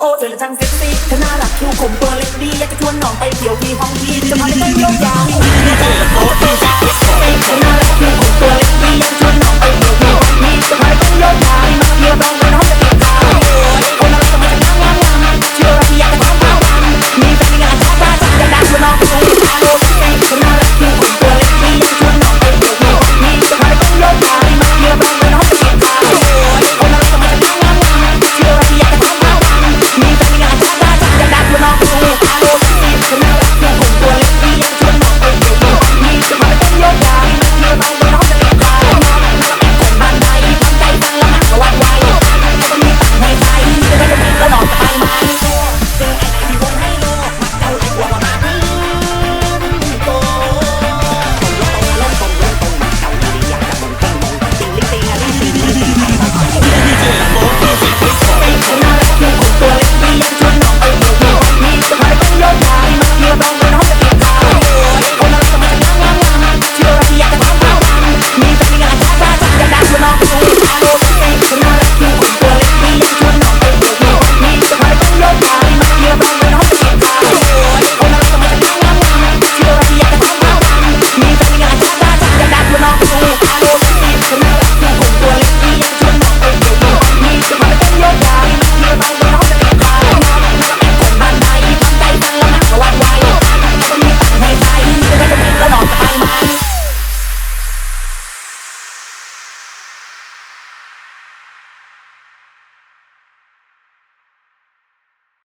โอ้เธอช่างเซ็กซี่เธอน่ารักคิ้วขมตัวเล็กดีอยากจะชวนน้องไปเที่ยวที่ห้องพี่จะพาไปเต้นโยกยาวโอ้งเซ็กซี่เธอน่ารักคิ้วมล็ดีอยากจะชวนน้องไปเที่ยวมีห้องดีจะพาไปนยาว